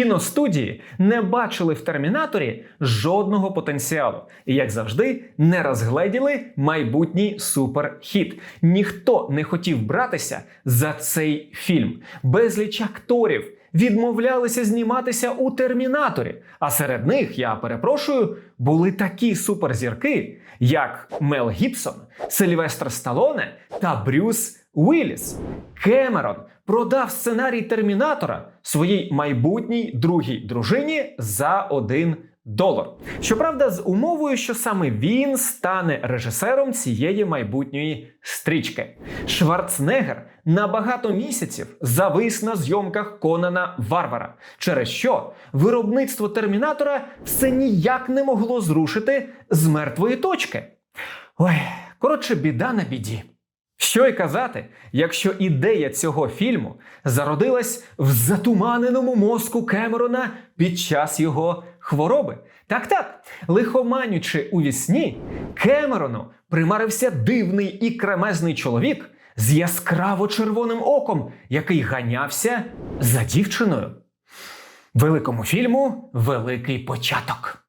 Кіностудії не бачили в термінаторі жодного потенціалу і, як завжди, не розгледіли майбутній суперхіт. Ніхто не хотів братися за цей фільм. Безліч акторів відмовлялися зніматися у термінаторі. А серед них, я перепрошую, були такі суперзірки, як Мел Гібсон, Сильвестр Сталоне та Брюс Уілліс. Кемерон продав сценарій Термінатора своїй майбутній другій дружині за один долар. Щоправда, з умовою, що саме він стане режисером цієї майбутньої стрічки. Шварценеггер на багато місяців завис на зйомках Конана Варвара, через що виробництво Термінатора все ніяк не могло зрушити з мертвої точки. Ой, коротше, біда на біді. Що й казати, якщо ідея цього фільму зародилась в затуманеному мозку Кемерона під час його хвороби. Так так, лихоманючи у вісні, Кемерону примарився дивний і кремезний чоловік з яскраво червоним оком, який ганявся за дівчиною. Великому фільму великий початок.